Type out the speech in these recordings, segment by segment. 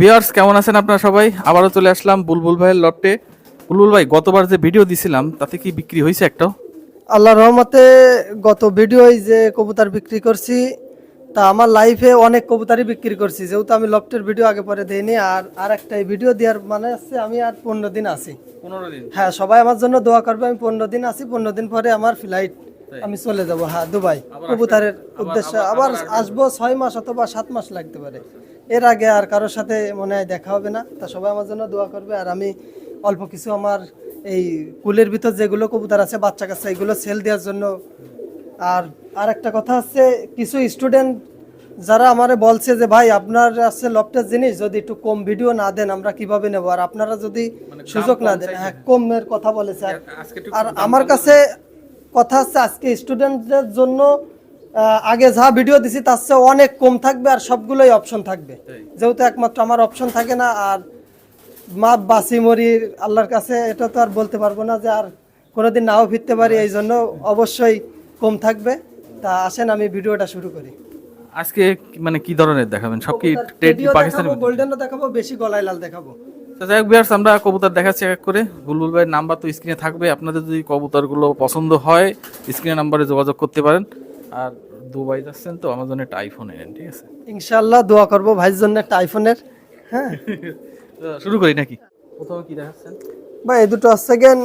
Viewers কেমন আছেন আপনারা সবাই? আবারও চলে আসলাম বুলবুল ভাইয়ের লটে। বুলবুল ভাই গতবার যে ভিডিও দিছিলাম তাতে কি বিক্রি হয়েছে একটাও? আল্লাহ রহমতে গত ভিডিওয় যে কবুতর বিক্রি করছি তা আমার লাইফে অনেক কবুতরই বিক্রি করছি। যেহেতু আমি লফটের ভিডিও আগে পরে দেইনি আর আর একটা ভিডিও দেওয়ার মানে আছে আমি আর পনেরো দিন আছি। পনেরো দিন? হ্যাঁ সবাই আমার জন্য দোয়া করবে আমি পনেরো দিন আছি পনেরো দিন পরে আমার ফ্লাইট আমি চলে যাব। হ্যাঁ দুবাই। কবুতরের উদ্দেশ্যে আবার আসব ছয় মাস অথবা সাত মাস লাগতে পারে। এর আগে আর কারোর সাথে মনে হয় দেখা হবে না। তা সবাই আমার জন্য দোয়া করবে। আর আমি অল্প কিছু আমার এই কুলের ভিতর যেগুলো কবুতর আছে বাচ্চা কাচ্চা এগুলো সেল দেওয়ার জন্য। আর আর একটা কথা হচ্ছে কিছু স্টুডেন্ট যারা আমারে বলছে যে ভাই আপনার আছে লফটের জিনিস যদি একটু কম ভিডিও না দেন আমরা কীভাবে নেব? আর আপনারা যদি সুযোগ না দেন হ্যাঁ কমের কথা বলেছে। আর আমার কাছে কথা হচ্ছে আজকে স্টুডেন্টদের জন্য আগে যা ভিডিও দিছি তার চেয়ে অনেক কম থাকবে আর সবগুলোই অপশন থাকবে। যেহেতু একমাত্র আমার অপশন থাকে না আর মা বাসি মরি আল্লাহর কাছে এটা তো আর বলতে পারব না যে আর কোনোদিন নাও ফিরতে পারি এই জন্য অবশ্যই কম থাকবে। তা আসেন আমি ভিডিওটা শুরু করি। আজকে মানে কি ধরনের দেখাবেন? সব কি পাকিস্তানি গোল্ডেনও দেখাবো বেশি গলায় লাল দেখাবো। তো যাই হোক ভিউয়ার্স আমরা কবুতর দেখাচ্ছি এক করে। বুলবুল ভাইয়ের নাম্বার তো স্ক্রিনে থাকবে আপনাদের যদি কবুতরগুলো পছন্দ হয় স্ক্রিনে নাম্বারে যোগাযোগ করতে পারেন। আর দুবাই যাচ্ছেন তো আমার জন্য একটা আইফোন এনেন ঠিক আছে? ইনশাল্লাহ দোয়া করব ভাইয়ের জন্য একটা আইফোনের হ্যাঁ? শুরু করি নাকি? প্রথমে কি দেখাচ্ছেন? বা এই দুটো হচ্ছে গেন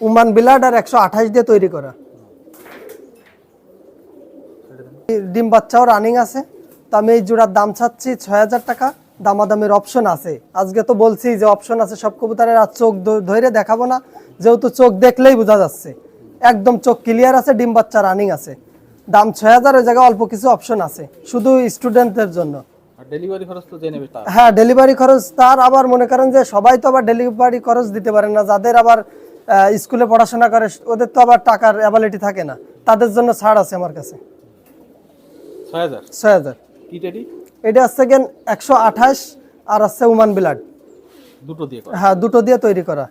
উমান বিলাড আর একশো আঠাশ দিয়ে তৈরি করা। ডিম বাচ্চাও রানিং আছে। তো আমি এই জোড়ার দাম চাচ্ছি ছয় হাজার টাকা। দামাদামের অপশন আছে। আজকে তো বলছি যে অপশন আছে সব কবুতরের আর চোখ ধরে দেখাবো না। যেহেতু চোখ দেখলেই বোঝা যাচ্ছে। একদম চোখ ক্লিয়ার আছে ডিম বাচ্চা রানিং আছে। দাম ছয় হাজার ওই জায়গায় অল্প কিছু অপশন আছে। শুধু স্টুডেন্টদের জন্য। ডেলিভারি খরচ তো জেনে হ্যাঁ ডেলিভারি খরচ তার। আবার মনে করেন যে সবাই তো আবার ডেলিভারি খরচ দিতে পারে না। যাদের আবার স্কুলে পড়াশোনা করে ওদের তো আবার টাকার অ্যাবিলিটি থাকে না। তাদের জন্য ছাড় আছে আমার কাছে। ছয় হাজার? ছয় হাজার। এটা হচ্ছে গেন একশো আঠাশ আর আছে উমান বিলাড দুটো দিয়ে হ্যাঁ দুটো দিয়ে তৈরি করা।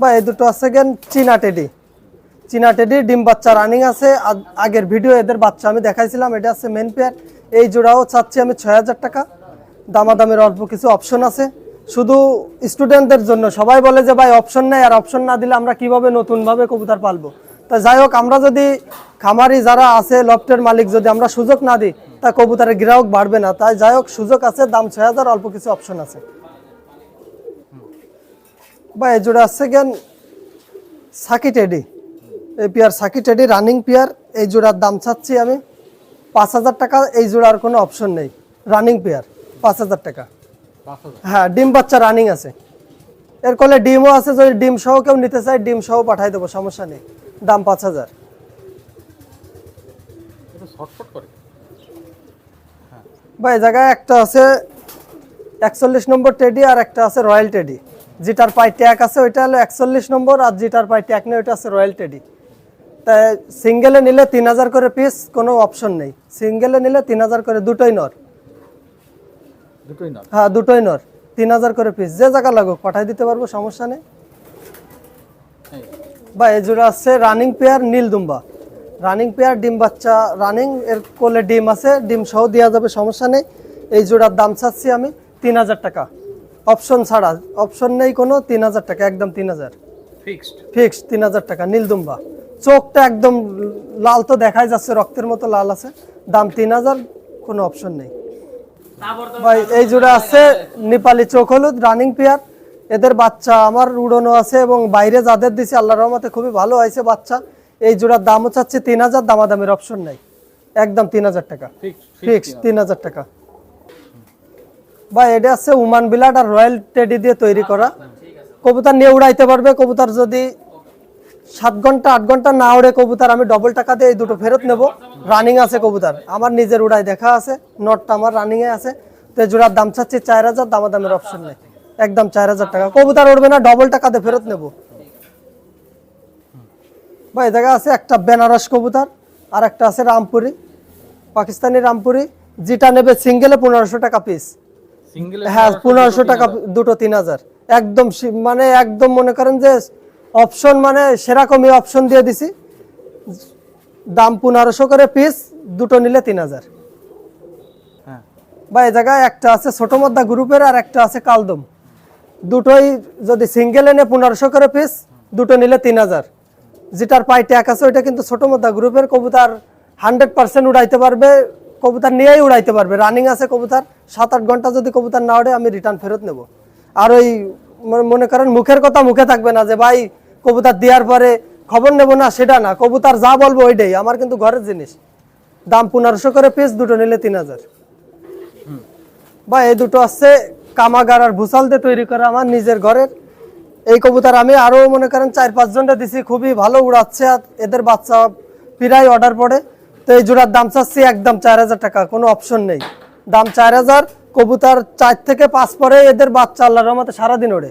বা এই দুটো আছে গেন চীনা টেডি। চীনা টেডি, ডিম বাচ্চা রানিং আছে। আগের ভিডিও এদের বাচ্চা আমি দেখাইছিলাম, এটা আছে মেন পেয়ার এই জোড়াও চাচ্ছি আমি ছয় হাজার টাকা। দামাদামের অল্প কিছু অপশন আছে। শুধু স্টুডেন্টদের জন্য, সবাই বলে যে ভাই অপশন নেই, আর অপশন না দিলে আমরা কীভাবে নতুনভাবে কবুতর পালবো? তা যাই হোক, আমরা যদি খামারি যারা আছে, লফটের মালিক, যদি আমরা সুযোগ না দিই, তা কবুতরের গ্রাহক বাড়বে না। তাই যাই হোক, সুযোগ আছে, দাম ছয় হাজার, অল্প কিছু অপশন আছে। বা এই জোড়া আছে গেন সাকি টেডি। এই পেয়ার সাকি টেডি রানিং পেয়ার এই জোড়ার দাম চাচ্ছি আমি পাঁচ হাজার টাকা এই জোড়ার কোনো অপশন নেই। রানিং পেয়ার পাঁচ হাজার টাকা। হ্যাঁ ডিম বাচ্চা রানিং আছে। এর কোলে ডিমও আছে যদি ডিম সহ কেউ নিতে চায় ডিম সহ পাঠাই দেবো সমস্যা নেই। দাম পাঁচ হাজার। বা এই জায়গায় একটা আছে একচল্লিশ নম্বর টেডি আর একটা আছে রয়্যাল টেডি। যেটার পায়ে ট্যাগ আছে ওইটা হলো একচল্লিশ নম্বর আর যেটার পায়ে ট্যাগ নেই ওইটা আছে রয়্যাল টেডি। তাই সিঙ্গেলে নিলে তিন হাজার করে পিস কোনো অপশন নেই। সিঙ্গেলে নিলে তিন হাজার করে দুটোই নর। দুটোই না হ্যাঁ দুটোই নর। তিন হাজার করে পিস যে জায়গা লাগুক পাঠাই দিতে পারব সমস্যা নেই। বা এই জোড়া আছে রানিং পেয়ার নীল দুম্বা। রানিং পেয়ার ডিম বাচ্চা রানিং এর কোলে ডিম আছে ডিম সহ দেওয়া যাবে সমস্যা নেই। এই জোড়ার দাম চাচ্ছি আমি তিন হাজার টাকা। অপশন ছাড়া অপশন নেই কোনো তিন হাজার টাকা একদম তিন হাজার। ফিক্সড ফিক্স তিন হাজার টাকা নীল দুম্বা। চোখটা একদম লাল তো দেখাই যাচ্ছে রক্তের মতো লাল আছে। দাম তিন হাজার কোনো অপশন নেই। ভাই এই জোড়া আছে নেপালি চোখ হলুদ রানিং পেয়ার এদের বাচ্চা আমার উড়নো আছে এবং বাইরে যাদের দিছে আল্লাহ রহমতে খুবই ভালো হয়েছে বাচ্চা। এই জোড়ার দামও চাচ্ছে তিন হাজার দামাদামের অপশন নেই। একদম তিন হাজার টাকা। ফিক্স তিন হাজার। টাকা। ভাই এটা আছে উমান বিলাট আর রয়্যাল টেডি দিয়ে তৈরি করা। কবুতর নিয়ে উড়াইতে পারবে কবুতর যদি সাত ঘণ্টা আট ঘণ্টা না উড়ে কবুতর আমি ডবল টাকা দিয়ে এই দুটো ফেরত নেব। রানিং আছে কবুতর। আমার নিজের উড়াই দেখা আছে নটটা আমার রানিং এ আছে। তো জোড়ার দাম চাচ্ছি চার হাজার দামাদামের অপশন নেই। একদম চার হাজার টাকা। কবুতর উঠবে না ডবল টাকা দিয়ে ফেরত নেব। ভাই দেখা আছে একটা বেনারস কবুতর আর একটা আছে রামপুরি পাকিস্তানি রামপুরি। যেটা নেবে সিঙ্গেলে পনেরোশো টাকা পিস হ্যাঁ পনেরোশো টাকা দুটো তিন হাজার। একদম মানে একদম মনে করেন যে অপশন মানে সেরকমই অপশন দিয়ে দিছি। দাম পনেরোশো করে পিস দুটো নিলে তিন হাজার। হ্যাঁ। বা এ জায়গায় একটা আছে ছোট মদ্দা গ্রুপের আর একটা আছে কালদম। দুটোই যদি সিঙ্গেল এনে পনেরোশো করে পিস দুটো নিলে তিন হাজার। যেটার পাই ট্যাক আছে ওইটা কিন্তু ছোট মদ্দা গ্রুপের কবুতার হান্ড্রেড পার্সেন্ট উড়াইতে পারবে কবুতার নিয়েই উড়াইতে পারবে। রানিং আছে কবুতার সাত আট ঘণ্টা যদি কবুতার না ওড়ে আমি রিটার্ন ফেরত নেব। আর ওই মনে করেন মুখের কথা মুখে থাকবে না যে ভাই কবুতার দেওয়ার পরে খবর নেব না, সেটা না। কবুতার যা বলব ওইটাই। আমার কিন্তু ঘরের জিনিস। দাম পনেরোশো করে পিস দুটো নিলে তিন হাজার। বা এই দুটো আছে, কামাগার আর ভুসাল দিয়ে তৈরি করা আমার নিজের ঘরের। এই কবুতর আমি আরও মনে করেন চার পাঁচ জনটা দিছি, খুবই ভালো উড়াচ্ছে আর এদের বাচ্চা প্রায় অর্ডার পড়ে। তো এই জোড়ার দাম চাচ্ছি একদম চার হাজার টাকা, কোনো অপশন নেই। দাম চার হাজার, কবুতর চার থেকে পাঁচ পরে এদের বাচ্চা, আল্লাহর রহমতে সারাদিন ওড়ে।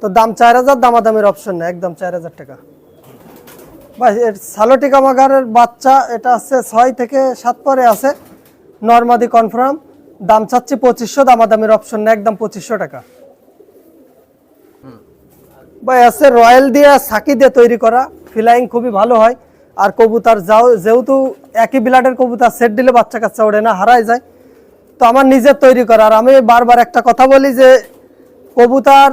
তো দাম চার হাজার, দামাদামের অপশন নেই, একদম চার হাজার টাকা। ভাই সালোটি কামাগারের বাচ্চা, এটা আছে ছয় থেকে সাত পরে আছে, নর্মাদি কনফার্ম দাম চাচ্ছি পঁচিশশো, দামাদামের অপশন নেই, একদম পঁচিশশো টাকা। বা আছে রয়্যাল দিয়ে সাকি দিয়ে তৈরি করা, ফিলাইং খুবই ভালো হয়, আর কবুতর যাও, যেহেতু একই বিলাডের কবুতর, সেট দিলে বাচ্চা কাচ্চা ওড়ে না, হারায় যায়। তো আমার নিজের তৈরি করা, আর আমি বারবার একটা কথা বলি যে, কবুতর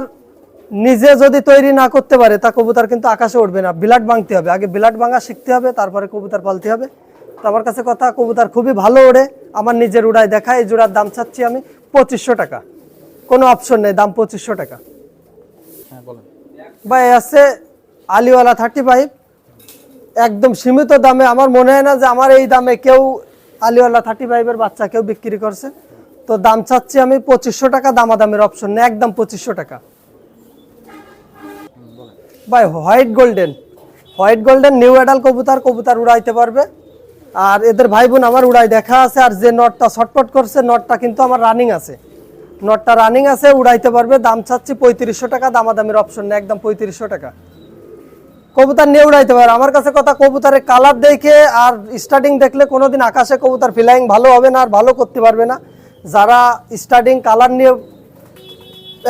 নিজে যদি তৈরি না করতে পারে তা কবুতর কিন্তু আকাশে উঠবে না। বিলাট ভাঙতে হবে। আগে বিলাট ভাঙা শিখতে হবে তারপরে কবুতর পালতে হবে। তো আমার কাছে কথা কবুতর খুবই ভালো ওড়ে। আমার নিজের উড়ায় দেখা এই জোড়ার দাম চাচ্ছি আমি পঁচিশশো টাকা। কোনো অপশন নেই দাম পঁচিশশো টাকা। হ্যাঁ এ আছে আলিওয়ালা থার্টি ফাইভ একদম সীমিত দামে। আমার মনে হয় না যে আমার এই দামে কেউ আলিওয়ালা থার্টি ফাইভের বাচ্চা কেউ বিক্রি করছে। তো দাম চাচ্ছি আমি পঁচিশশো টাকা দামাদামের অপশন নেই। একদম পঁচিশশো টাকা। ভাই, white golden. White golden, new adult কবুতর কবুতর উড়াইতে পারবে। আর এদের ভাই বোন আমার উড়াই দেখা আছে, আর যে নটটা ছটপট করছে, নটটা কিন্তু আমার রানিং আছে। নটটা রানিং আছে, উড়াইতে পারবে। দাম চাচ্ছি পঁয়ত্রিশশো টাকা, দামাদামের অপশন নেই, একদম পঁয়ত্রিশশো টাকা। কবুতর নিয়ে উড়াইতে পারে আমার কাছে কথা, কবুতরের কালার দেখে আর স্টার্টিং দেখলে কোনোদিন আকাশে কবুতর ফ্লাইং ভালো হবে না, আর ভালো করতে পারবে না। যারা স্টার্টিং কালার নিয়ে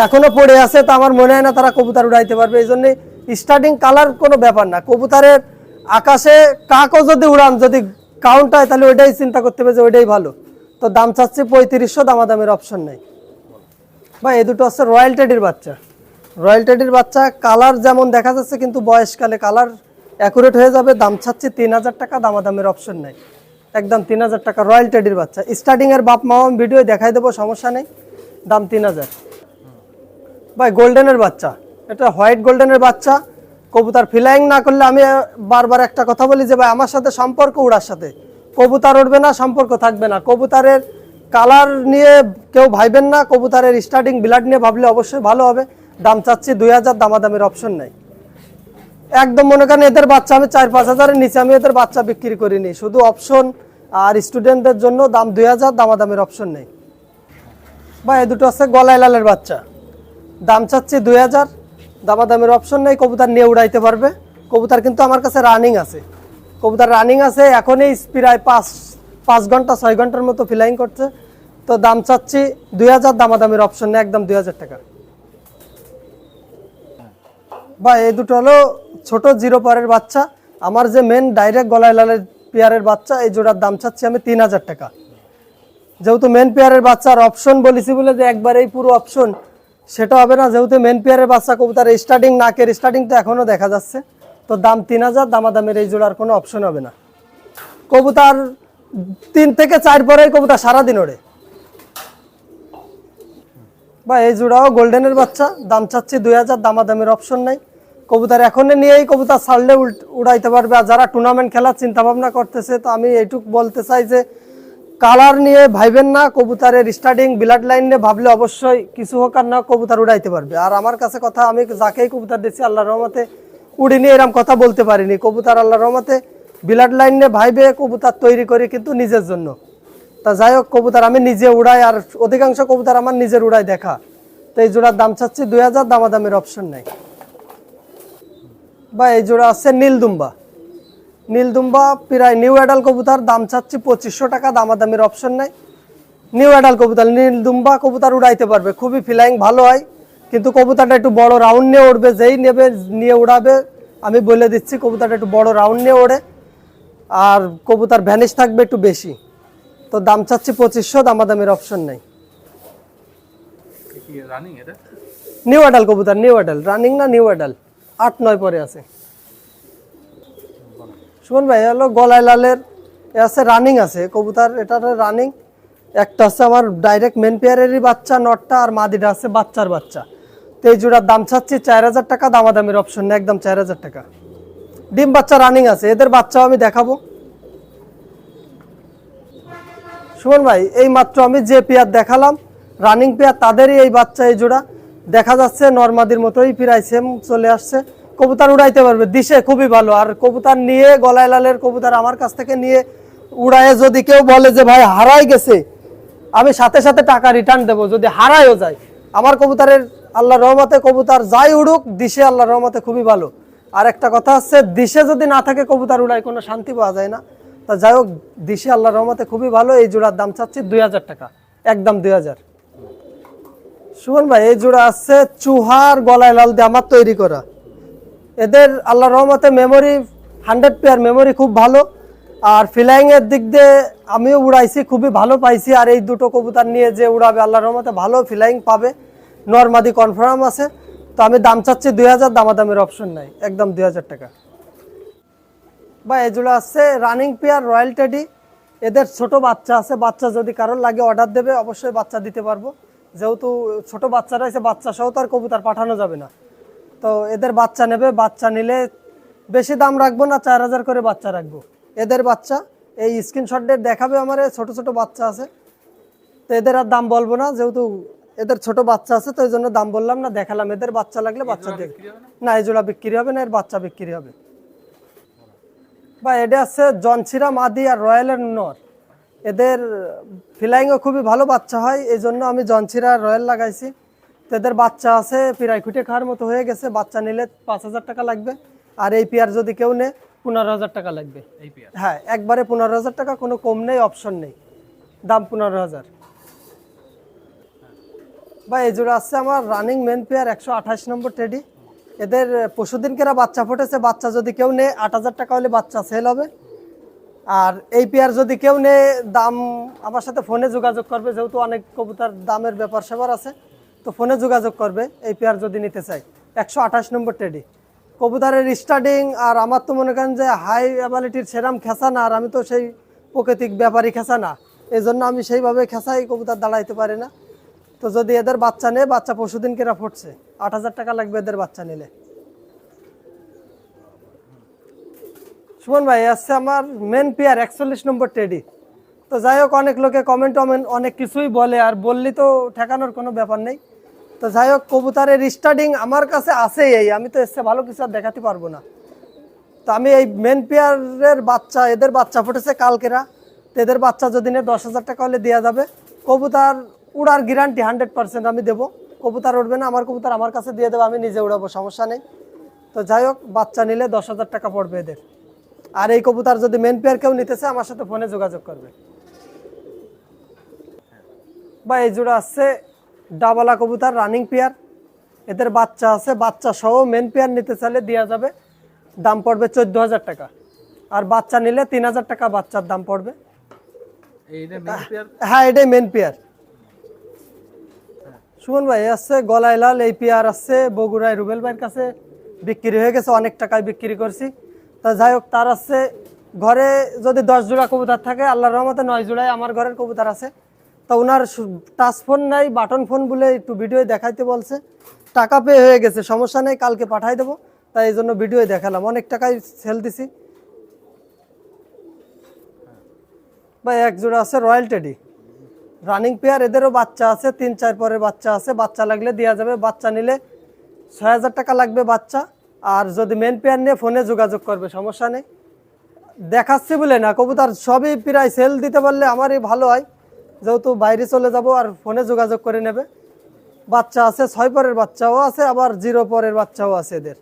এখনও পড়ে আছে, তা আমার মনে হয় না তারা কবুতর উড়াইতে পারবে। এই জন্য স্টার্টিং কালার কোনো ব্যাপার না। কবুতরের আকাশে কাকও যদি উড়ান, যদি কাউন্ট হয়, তাহলে ওইটাই চিন্তা করতে হবে যে ওইটাই ভালো। তো দাম চাচ্ছি পঁয়ত্রিশশো, দামাদামের অপশন নেই। বা এ দুটো হচ্ছে রয়্যাল টেডির বাচ্চা। রয়্যাল টেডির বাচ্চা কালার যেমন দেখা যাচ্ছে, কিন্তু বয়সকালে কালার অ্যাকুরেট হয়ে যাবে। দাম চাচ্ছি তিন হাজার টাকা, দামাদামের অপশন নেই। একদম তিন হাজার টাকা রয়্যাল টেডির বাচ্চা। স্টার্টিং এর বাপ মা ভিডিও দেখাই দেবো, সমস্যা নেই। দাম তিন হাজার। ভাই গোল্ডেনের বাচ্চা। এটা হোয়াইট গোল্ডেনের বাচ্চা। কবুতার ফিলাইং না করলে আমি বারবার একটা কথা বলি যে ভাই, আমার সাথে সম্পর্ক, উড়ার সাথে। কবুতার উঠবে না, সম্পর্ক থাকবে না। কবুতারের কালার নিয়ে কেউ ভাইবেন না, কবুতারের স্টার্টিং ব্লাড নিয়ে ভাবলে অবশ্যই ভালো হবে। দাম চাচ্ছি দুই হাজার, দামাদামের অপশন নেই। একদম মনে করেন এদের বাচ্চা আমি চার, পাঁচ হাজারের নিচে আমি এদের বাচ্চা বিক্রি করিনি। শুধু অপশন আর স্টুডেন্টদের জন্য দাম দুই হাজার, দামাদামের অপশন নেই। বা এ দুটো আছে গলায় লালের বাচ্চা। দাম চাচ্ছি দুই হাজার দামাদামের অপশন নেই, কবুতর নিয়ে উড়াইতে পারবে। কবুতর কিন্তু আমার কাছে রানিং আছে। কবুতর রানিং আছে, এখনই প্রায় পাঁচ পাঁচ ঘণ্টা, ছয় ঘণ্টার মতো ফ্লাইং করছে। তো দাম চাচ্ছি দুই হাজার, দামাদামের অপশন নেই, একদম দুই হাজার টাকা। বা এই দুটো হলো ছোট জিরো পারের বাচ্চা। আমার যে মেন ডাইরেক্ট গলায় লালের পেয়ারের বাচ্চা, এই জোড়ার দাম চাচ্ছি আমি তিন হাজার টাকা। যেহেতু মেন পেয়ারের বাচ্চার অপশন বলেছি বলে যে একবারেই পুরো অপশন সেটা হবে না, যেহেতু মেন পেয়ারের বাচ্চা কবুতার স্টার্টিং নাকের স্টার্টিং তো এখনও দেখা যাচ্ছে। তো দাম তিন হাজার, দামাদামের এই জোড়ার কোনো অপশন হবে না। কবুতার তিন থেকে চার পরেই কবুতার সারাদিন ওড়ে। বা এই জোড়াও গোল্ডেনের বাচ্চা, দাম চাচ্ছি দুই হাজার, দামাদামের অপশন নাই। কবুতর এখনই নিয়েই কবুতর ছাড়লে উড়াইতে পারবে। আর যারা টুর্নামেন্ট খেলার চিন্তা ভাবনা করতেছে, তো আমি এইটুক বলতে চাই যে কালার নিয়ে ভাইবেন না, কবুতারের স্টার্টিং ব্লাড লাইন নিয়ে ভাবলে অবশ্যই কিছু হোক আর না কবুতর উড়াইতে পারবে। আর আমার কাছে কথা, আমি যাকেই কবুতর দিচ্ছি আল্লাহ রহমতে উড়িনি, এরম কথা বলতে পারিনি। কবুতর আল্লাহ রহমতে ব্লাড লাইন নিয়ে ভাইবে, কবুতার তৈরি করি কিন্তু নিজের জন্য। তা যাই হোক, কবুতার আমি নিজে উড়াই, আর অধিকাংশ কবুতর আমার নিজের উড়াই দেখা। তো এই জোড়ার দাম চাচ্ছি দুই হাজার, দামাদামের অপশন নেই। বা এই জোড়া আছে নীলদুম্বা নীলদুম্বা প্রায় নিউ অ্যাডাল কবুতার দাম চাচ্ছি পঁচিশশো টাকা দামাদামের অপশন নেই। নিউ অ্যাডাল কবুতর নীলদুম্বা কবুতার উড়াইতে পারবে খুবই ফিলাইং ভালো হয়। কিন্তু কবুতরটা একটু বড় রাউন্ড নিয়ে উড়বে যেই নেবে নিয়ে উড়াবে। আমি বলে দিচ্ছি কবুতরটা একটু বড় রাউন্ড নিয়ে ওড়ে। আর কবুতার ভ্যানিশ থাকবে একটু বেশি। তো দাম চাচ্ছি পঁচিশশো দামাদামির অপশন নেই। নিউ অ্যাডাল কবুতর নিউ অ্যাডাল রানিং না নিউ অ্যাডাল আট নয় পরে আছে। শুনুন ভাই হলো গলায় লালের এ আছে রানিং আছে, কবুতর এটার রানিং একটা আছে আমার ডাইরেক্ট মেন পেয়ারেরই বাচ্চা, নটটা আর মাদিটা আছে বাচ্চার বাচ্চা। তো এই জোড়ার দাম চাচ্ছি চার হাজার টাকা, দামাদামির অপশন নেই, একদম চার হাজার টাকা। ডিম বাচ্চা রানিং আছে, এদের বাচ্চাও আমি দেখাবো। সুমন ভাই, এই মাত্র আমি যে পেয়ার দেখালাম রানিং পেয়ার তাদেরই এই বাচ্চা, এই জোড়া। দেখা যাচ্ছে নর্মাদির মতোই প্রায় সেম চলে আসছে। কবুতর উড়াইতে পারবে। দিশে খুবই ভালো। আর কবুতর নিয়ে গলায় লালের কবুতর আমার কাছ থেকে নিয়ে উড়ায়ে যদি কেউ বলে যে, ভাই, হারাই গেছে, আমি সাথে সাথে টাকা রিটার্ন দেবো। যদি হারায়ও যায়, আমার কবুতরের আল্লাহ রহমতে কবুতর যাই উড়ুক, দিশে আল্লাহ রহমতে খুবই ভালো। আর একটা কথা হচ্ছে, দিশে যদি না থাকে কবুতর উড়ায়, কোনো শান্তি পাওয়া যায় না। তা যাই হোক, দিশে আল্লাহ রহমতে খুবই ভালো। এই জোড়ার দাম চাচ্ছি দুই হাজার টাকা। একদম দুই হাজার। সুমন ভাই, এই জোড়া আছে চুহার গলায় লাল দিয়ে আমার তৈরি করা। এদের আল্লাহ রহমতে মেমোরি হান্ড্রেড পেয়ার মেমোরি খুব ভালো। আর ফ্লাইং এর দিক দিয়ে আমিও উড়াইছি, খুবই ভালো পাইছি। আর এই দুটো কবুতর নিয়ে যে উড়াবে আল্লাহ রহমতে ভালো ফ্লাইং পাবে। নর্মাদি কনফার্ম আছে। তো আমি দাম চাচ্ছি দুই হাজার, দামাদামের অপশন নাই। একদম দুই হাজার টাকা। বা এগুলো আছে রানিং পেয়ার রয়্যাল টেডি এদের ছোট বাচ্চা আছে। বাচ্চা যদি কারোর লাগে অর্ডার দেবে, অবশ্যই বাচ্চা দিতে পারব। যেহেতু ছোট বাচ্চারা আছে, বাচ্চা সহ তো আর কবুতর পাঠানো যাবে না। তো এদের বাচ্চা নেবে বাচ্চা নিলে বেশি দাম রাখব না চার হাজার করে বাচ্চা রাখব। এদের বাচ্চা এই স্ক্রিনশট দেখাবে আমার ছোট ছোট বাচ্চা আছে। তো এদের আর দাম বলব না যেহেতু এদের ছোট বাচ্চা আছে তো এই জন্য দাম বললাম না দেখালাম। এদের বাচ্চা লাগলে বাচ্চা দেখ না? এই জোড়া বিক্রি হবে না এর বাচ্চা বিক্রি হবে। বা এটা আছে জনছিরা মাদি আর রয়্যালের নর। এদের ফিলাইংও খুবই ভালো বাচ্চা হয় এই জন্য আমি জনছিরা আর রয়্যাল লাগাইছি। তো এদের বাচ্চা আছে প্রায় খুঁটে খাওয়ার মতো হয়ে গেছে বাচ্চা নিলে পাঁচ হাজার টাকা লাগবে। আর এই পেয়ার যদি কেউ নেয় পনেরো হাজার টাকা লাগবে। হ্যাঁ একবারে পনেরো হাজার টাকা কোনো কম নেই অপশন নেই। দাম পনেরো হাজার। বা এই জোড়া আসছে আমার রানিং মেন পেয়ার একশো আঠাশ নম্বর টেডি এদের পশুদিনকেরা বাচ্চা ফুটেছে বাচ্চা যদি কেউ নেয় আট হাজার টাকা হলে বাচ্চা সেল হবে। আর এই পেয়ার যদি কেউ নেয় দাম আমার সাথে ফোনে যোগাযোগ করবে যেহেতু অনেক কবুতার দামের ব্যাপার সেবার আছে। তো ফোনে যোগাযোগ করবে, এই পেয়ার যদি নিতে চাই একশো আঠাশ নম্বর টেডি কবুতারের স্টার্টিং আর আমার তো মনে করেন যে হাই অ্যাবিলিটির সেরাম খেসা না আর আমি তো সেই প্রকৃতিক ব্যাপারী খেসা না এই জন্য আমি সেইভাবে খেসাই কবুতার দাঁড়াইতে পারি না। তো যদি এদের বাচ্চা নেয়, বাচ্চা পরশুদিন কেরা ফুটছে। আট হাজার টাকা লাগবে এদের বাচ্চা নিলে। সুমন ভাই আসছে আমার মেন পেয়ার একচল্লিশ নম্বর টেডি তো যাই হোক, অনেক লোকে কমেন্ট টমেন্ট অনেক কিছুই বলে, আর বললি তো ঠেকানোর কোনো ব্যাপার নেই। তো যাই হোক, কবুতারের স্টার্টিং আমার কাছে আছেই এই, আমি তো এসে ভালো কিছু আর দেখাতে পারব না। তো আমি এই মেন পেয়ারের বাচ্চা, এদের বাচ্চা ফুটেছে কালকেরা। তো এদের বাচ্চা যদি নেয় দশ হাজার টাকা হলে দেওয়া যাবে। কবুতার উড়ার গ্যারান্টি হান্ড্রেড পার্সেন্ট আমি দেবো। কবুতার উঠবে না, আমার কবুতার আমার কাছে দিয়ে দেবো, আমি নিজে উড়াবো, সমস্যা নেই। তো যাই হোক, বাচ্চা নিলে দশ হাজার টাকা পড়বে এদের। আর এই কবুতার যদি মেন পেয়ার কেউ নিতেছে, আমার সাথে ফোনে যোগাযোগ করবে। বা এই জোড়া আছে ডাবলা কবুতর রানিং পেয়ার এদের বাচ্চা আছে বাচ্চা সহ মেন পেয়ার নিতে চাইলে দেওয়া যাবে। দাম পড়বে চোদ্দ হাজার টাকা। আর বাচ্চা নিলে তিন হাজার টাকা বাচ্চার দাম পড়বে। হ্যাঁ এটাই মেন পেয়ার সুমন ভাই আছে গলায় লাল এই পেয়ার আছে বগুড়ায় রুবেল ভাইয়ের কাছে বিক্রি হয়ে গেছে অনেক টাকায় বিক্রি করছি। তা যাই হোক তার আছে ঘরে যদি দশ জোড়া কবুতর থাকে আল্লাহর রহমতে নয় জোড়ায় আমার ঘরের কবুতর আছে। তা ওনার টাচ ফোন নাই, বাটন ফোন বলে একটু ভিডিও দেখাইতে বলছে। টাকা পে হয়ে গেছে, সমস্যা নেই, কালকে পাঠাই দেবো। তাই এই জন্য ভিডিও দেখালাম। অনেক টাকাই সেল দিছি। বা এক জোড়া আছে রয়্যাল টেডি রানিং পেয়ার এদেরও বাচ্চা আছে, তিন চার পরের বাচ্চা আছে। বাচ্চা লাগলে দেওয়া যাবে। বাচ্চা নিলে ছয় হাজার টাকা লাগবে বাচ্চা। আর যদি মেন পেয়ার নিয়ে ফোনে যোগাযোগ করবে, সমস্যা নেই। দেখাচ্ছি বলে না, কবুতর সবই প্রায় সেল দিতে পারলে আমারই ভালো হয়। যেহেতু বাইরে চলে যাব আর ফোনে যোগাযোগ করে নেবে। বাচ্চা আছে, ছয় পরের বাচ্চাও আছে, আবার জিরো পরের বাচ্চাও আছে এদের।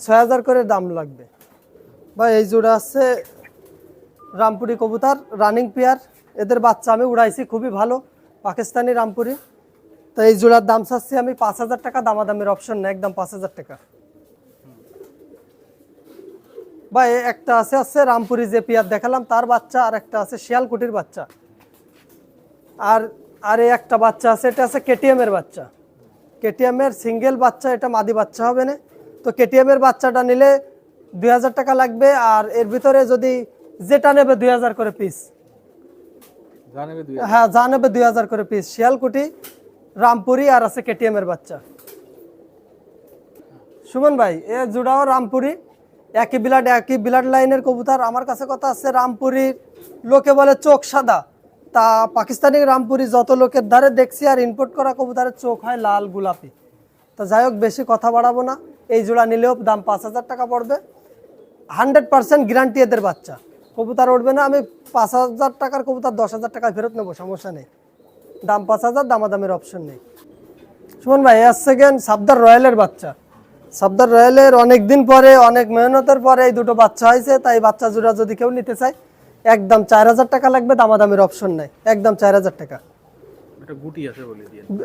ছয় হাজার করে দাম লাগবে। বা এই জোড়া আছে রামপুরি কবুতার রানিং পেয়ার এদের বাচ্চা আমি উড়াইছি, খুবই ভালো, পাকিস্তানি রামপুরি। তো এই জোড়ার দাম চাচ্ছি আমি পাঁচ হাজার টাকা, দামাদামের অপশন না একদম পাঁচ হাজার টাকা। বা একটা আছে আছে রামপুরি যে পেয়ার দেখালাম, তার বাচ্চা আর একটা আছে শিয়ালকুটির বাচ্চা। আর আর একটা বাচ্চা আছে এটা আছে কেটিএম এর বাচ্চা। কেটিএম এর সিঙ্গেল বাচ্চা এটা মাদি বাচ্চা হবে না। তো কেটিএম এর বাচ্চাটা নিলে দুই হাজার টাকা লাগবে আর এর ভিতরে যদি যেটা নেবে দুই হাজার করে পিস হ্যাঁ যা নেবে দুই হাজার করে পিস শিয়ালকুটি রামপুরি আর আছে কেটিএম এর বাচ্চা। সুমন ভাই এ জুড়াও রামপুরি। একই বিলাড একই বিলাড লাইনের কবুতর। আমার কাছে কথা আছে রামপুরির লোকে বলে চোখ সাদা। তা পাকিস্তানি রামপুরি যত লোকের ধারে দেখছি আর ইম্পোর্ট করা কবুতরের চোখ হয় লাল গোলাপি। তো যাই হোক, বেশি কথা বাড়াবো না। এই জোড়া নিলেও দাম পাঁচ হাজার টাকা পড়বে। হান্ড্রেড পার্সেন্ট গ্যারান্টি এদের বাচ্চা। কবুতার উঠবে না, আমি পাঁচ হাজার টাকার কবুতার দশ হাজার টাকায় ফেরত নেব, সমস্যা নেই। দাম পাঁচ হাজার, দামাদামের অপশন নেই। সুমন ভাই এর সেকেন্ড সাবদার রয়্যালের বাচ্চা। সাবদার রয়্যালের অনেক দিন পরে, অনেক মেহনতের পরে এই দুটো বাচ্চা হয়েছে, তাই বাচ্চা জোড়া যদি কেউ নিতে চায় একদম চার হাজার টাকা লাগবে দামাদামের অপশন নেই। একদম চার হাজার টাকা।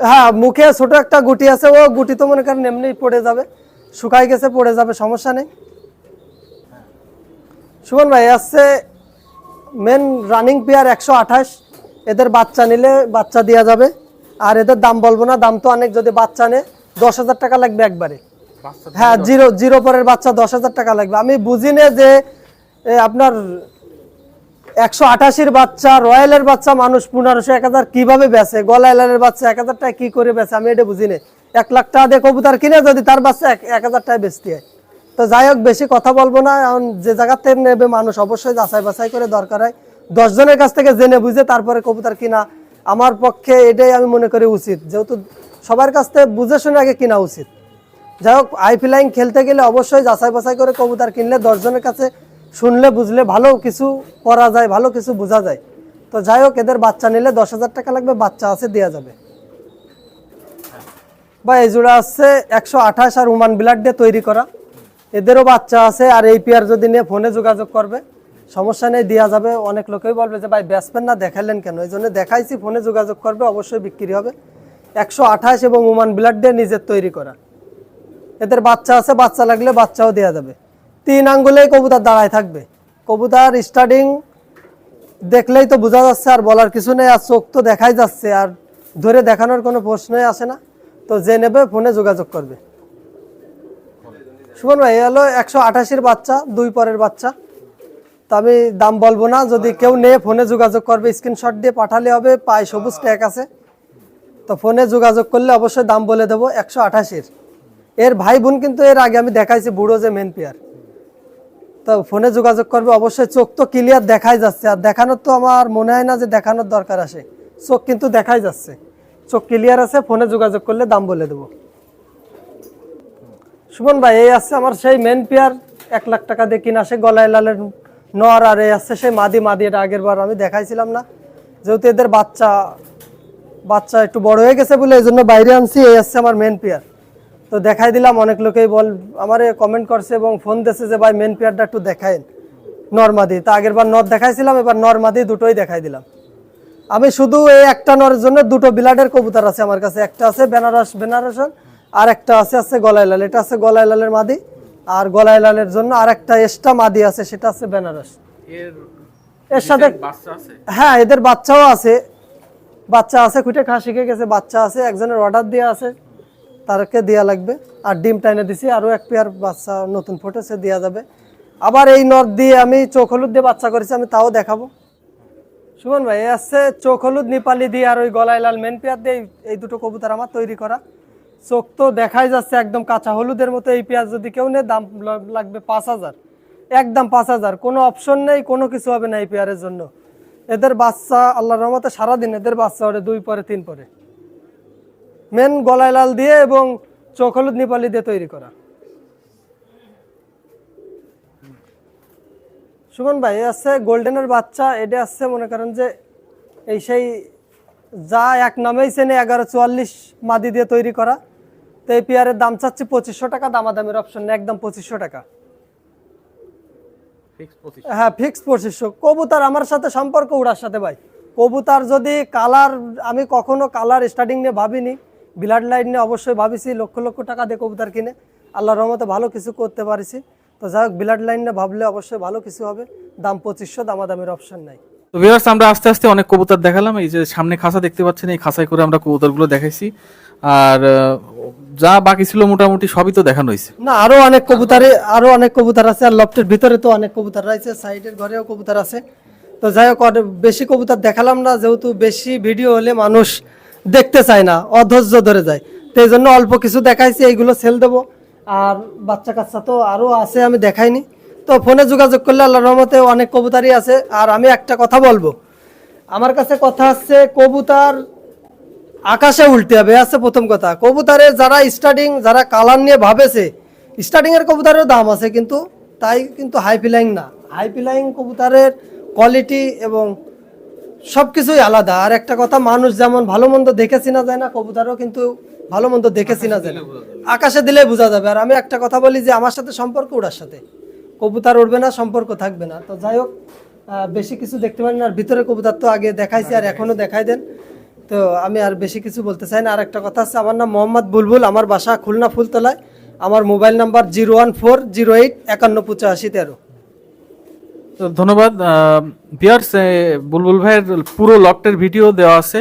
হ্যাঁ মুখে ছোট একটা গুটি আছে ও গুটি তো মনে করেন এমনি পড়ে যাবে। শুকাই গেছে পড়ে যাবে সমস্যা নেই। সুমন ভাই আসছে মেন রানিং পেয়ার একশো আঠাশ। এদের বাচ্চা নিলে বাচ্চা দেওয়া যাবে। আর এদের দাম বলব না দাম তো অনেক যদি বাচ্চা নেয় দশ হাজার টাকা লাগবে একবারে। হ্যাঁ জিরো জিরো পরের বাচ্চা দশ হাজার টাকা লাগবে। আমি বুঝি না যে আপনার একশো আঠাশির বাচ্চা, রয়্যালের বাচ্চা মানুষ পনেরোশো, এক হাজার কীভাবে বেচে? গলাইলালের বাচ্চা এক হাজার টাকা কি করে বেচে? আমি এটা বুঝি না এক লাখ টাকা দিয়ে কবুতর কিনে যদি তার বাচ্চা এক হাজার টাকায় বেচতে হয়। তো যাই হোক, বেশি কথা বলব না। এখন যে জায়গা থেকে নেবে মানুষ অবশ্যই যাচাই বাছাই করে দরকার হয়। দশজনের কাছ থেকে জেনে বুঝে তারপরে কবুতর কিনা। আমার পক্ষে এটাই আমি মনে করি উচিত। যেহেতু সবার কাছ থেকে বুঝে শুনে আগে কিনা উচিত। যাই হোক আইপিলাইন খেলতে গেলে অবশ্যই যাচাই বাছাই করে কবুতর কিনলে দশজনের কাছে শুনলে, বুঝলে ভালো কিছু করা যায়, ভালো কিছু বোঝা যায়। তো যাই হোক, এদের বাচ্চা নিলে দশ হাজার টাকা লাগবে, বাচ্চা আছে দেওয়া যাবে। বা এই জোড়া আছে একশো আঠাশ আর উমান ব্লাড দিয়ে তৈরি করা। এদেরও বাচ্চা আছে, আর এই পেয়ার যদি নিয়ে ফোনে যোগাযোগ করবে, সমস্যা নেই দেওয়া যাবে। অনেক লোকেই বলবে যে, ভাই ব্যাসপেন না দেখালেন কেন? এই জন্য দেখাইছি ফোনে যোগাযোগ করবে, অবশ্যই বিক্রি হবে। একশো আঠাশ এবং উমান ব্লাড দিয়ে নিজের তৈরি করা। এদের বাচ্চা আছে, বাচ্চা লাগলে বাচ্চাও দেওয়া যাবে। তিন আঙ্গুলেই কবুতর দাঁড়ায় থাকবে। কবুতর স্টার্টিং দেখলেই তো বোঝা যাচ্ছে আর বলার কিছু নেই, আর চোখ তো দেখাই যাচ্ছে, আর ধরে দেখানোর কোনো প্রশ্নই আসে না। তো যে নেবে ফোনে যোগাযোগ করবে। সুমন ভাই হলো একশো আঠাশির বাচ্চা, দুই পরের বাচ্চা। তো আমি দাম বলব না, যদি কেউ নিয়ে ফোনে যোগাযোগ করবে স্ক্রিনশট দিয়ে পাঠালে হবে, পায়ে সবুজ ট্যাগ আছে। তো ফোনে যোগাযোগ করলে অবশ্যই দাম বলে দেবো, একশো আঠাশির। এর ভাই বোন কিন্তু এর আগে আমি দেখাইছি, বুড়ো যে মেন পেয়ার তো ফোনে যোগাযোগ করবে, অবশ্যই চোখ তো ক্লিয়ার দেখাই যাচ্ছে। আর দেখানোর তো আমার মনে হয় না যে দেখানোর দরকার আসে চোখ কিন্তু দেখাই যাচ্ছে। চোখ ক্লিয়ার আছে, ফোনে যোগাযোগ করলে দাম বলে দেবো। সুমন ভাই, এই আছে আমার সেই মেন পেয়ার এক লাখ টাকা দিয়ে কিনা সে গলায় লালের নর আর এই আছে সেই মাদি মাদি, এটা আগের বার আমি দেখাইছিলাম না। যেহেতু এদের বাচ্চা বাচ্চা একটু বড় হয়ে গেছে বলে এই জন্য বাইরে আনছি, এই আছে আমার মেন পেয়ার তো দেখাই দিলাম অনেক লোকেই বল আমারে কমেন্ট করছে এবং ফোন দিয়েছে যে ভাই মেন পেয়ারটা একটু দেখায় নর্মাদি তা আগের বার নর দেখাইছিলাম এবার নর্মাদি দুটোই দেখাই দিলাম। আমি শুধু এই একটা নরের জন্য দুটো বিলাডের কবুতর আছে আমার কাছে। একটা আছে বেনারস বেনারসন আর একটা আছে আছে গলায় লাল এটা আছে গলায় লালের মাদি আর গলায় লালের জন্য আর একটা এক্সট্রা মাদি আছে সেটা আছে বেনারস। এর এর সাথে হ্যাঁ এদের বাচ্চাও আছে। বাচ্চা আছে খুঁটে খা শিখে গেছে বাচ্চা আছে একজনের অর্ডার দেওয়া আছে। তারকে দেওয়া লাগবে। আর ডিম টাইনে দিছি, আরও এক পেয়ার বাচ্চা নতুন ফুটেছে দেওয়া যাবে। আবার এই নর দিয়ে আমি চোখ হলুদ দিয়ে বাচ্চা করেছি, আমি তাও দেখাবো। সুমন ভাই আসছে চোখ হলুদ, নেপালি দিয়ে আর ওই গলায় লাল মেন পেয়ার দিয়ে এই- দুটো কবুতর আমার তৈরি করা। চোখ তো দেখাই যাচ্ছে একদম কাঁচা হলুদের মতো, এই পেঁয়াজ যদি কেউ নেয়, দাম লাগবে পাঁচ হাজার। একদম পাঁচ হাজার। কোনো অপশন নেই, কোনো কিছু হবে না এই পেয়ারের জন্য। এদের বাচ্চা, আল্লাহর রহমতে সারাদিন এদের বাচ্চা ওরে দুই পরে, তিন পরে। মেন গলায় লাল দিয়ে এবং চোখ হলুদ নেপালি দিয়ে তৈরি করা। সুমন ভাই আছে গোল্ডেনের বাচ্চা এটা আসছে মনে করেন যে এই সেই যা এক নামেই চেনে এগারো চুয়াল্লিশ মাদি দিয়ে তৈরি করা। তো এই পেয়ারের দাম চাচ্ছি পঁচিশশো টাকা দামাদামের অপশন নেই একদম পঁচিশশো টাকা। ফিক্স হ্যাঁ ফিক্স পঁচিশশো। কবুতার আমার সাথে সম্পর্ক উড়ার সাথে ভাই। কবুতার যদি কালার আমি কখনো কালার স্টার্টিং নিয়ে ভাবিনি। ব্লাড লাইন নিয়ে অবশ্যই ভাবিছি লক্ষ লক্ষ টাকা দিয়ে কবুতার কিনে। আল্লাহর রহমতে ভালো কিছু করতে পারিছি। তো যাই হোক ব্লাড লাইন নিয়ে ভাবলে অবশ্যই ভালো কিছু হবে। দাম পঁচিশশো দামাদামের অপশন নাই। তো ভিউয়ার্স আমরা আস্তে আস্তে অনেক কবুতর দেখালাম। এই যে সামনে খাসা দেখতে পাচ্ছেন এই খাসায় করে আমরা কবুতরগুলো দেখাইছি। আর যা বাকি ছিল মোটামুটি সবই তো দেখানো হয়েছে না আরও অনেক কবুতরে আরও অনেক কবুতর আছে। আর লফটের ভিতরে তো অনেক কবুতর রয়েছে সাইডের ঘরেও কবুতর আছে। তো যাই হোক বেশি কবুতর দেখালাম না। যেহেতু বেশি ভিডিও হলে মানুষ দেখতে চায় না, অধৈর্য ধরে যায়। তো এই জন্য অল্প কিছু দেখাইছি, এইগুলো সেল দেবো। আর বাচ্চা কাচ্চা তো আরও আছে, আমি দেখাইনি। তো ফোনে যোগাযোগ করলে আল্লাহ রহমতে অনেক কবুতারই আছে। আর আমি একটা কথা বলব। আমার কাছে কথা হচ্ছে কবুতার আকাশে উল্টে হবে আছে প্রথম কথা। কবুতারে যারা স্টার্টিং যারা কালার নিয়ে ভাবেছে স্টার্টিং এর কবুতরের দাম আছে, কিন্তু তাই কিন্তু হাই ফিলাইং না। হাই ফিলাইং কবুতারের কোয়ালিটি এবং সবকিছুই আলাদা। আর একটা কথা মানুষ যেমন ভালো মন্দ দেখে চিনা যায় না কবুতরও কিন্তু ভালো মন্দ দেখে চিনা যায় না। আকাশে দিলে বোঝা যাবে। আর আমি একটা কথা বলি যে আমার সাথে সম্পর্ক ওটার সাথে। কবুতর উঠবে না সম্পর্ক থাকবে না। তো যাই হোক বেশি কিছু দেখতে পারি না। আর ভিতরে কবুতর তো আগে দেখাইছি আর এখনও দেখাই দেন। তো আমি আর বেশি কিছু বলতে চাই না। আর একটা কথা আছে আমার নাম মোহাম্মদ বুলবুল। আমার বাসা খুলনা ফুলতলায়। আমার mobile number zero one four zero eight একান্ন পঁচাশি তেরো। ধন্যবাদ। বিয়ার্স বুলবুল ভাইয়ের পুরো লকটার ভিডিও দেওয়া আছে।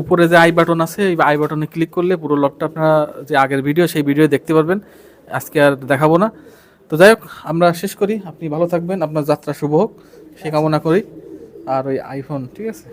উপরে যে আই বাটন আছে, এই আই বাটনে ক্লিক করলে পুরো লকটা আপনারা যে আগের ভিডিও সেই ভিডিও দেখতে পারবেন। আজকে আর দেখাবো না। তো যাই হোক, আমরা শেষ করি। আপনি ভালো থাকবেন। আপনার যাত্রা শুভ হোক। সে কামনা করি। আর ওই আইফোন ঠিক আছে?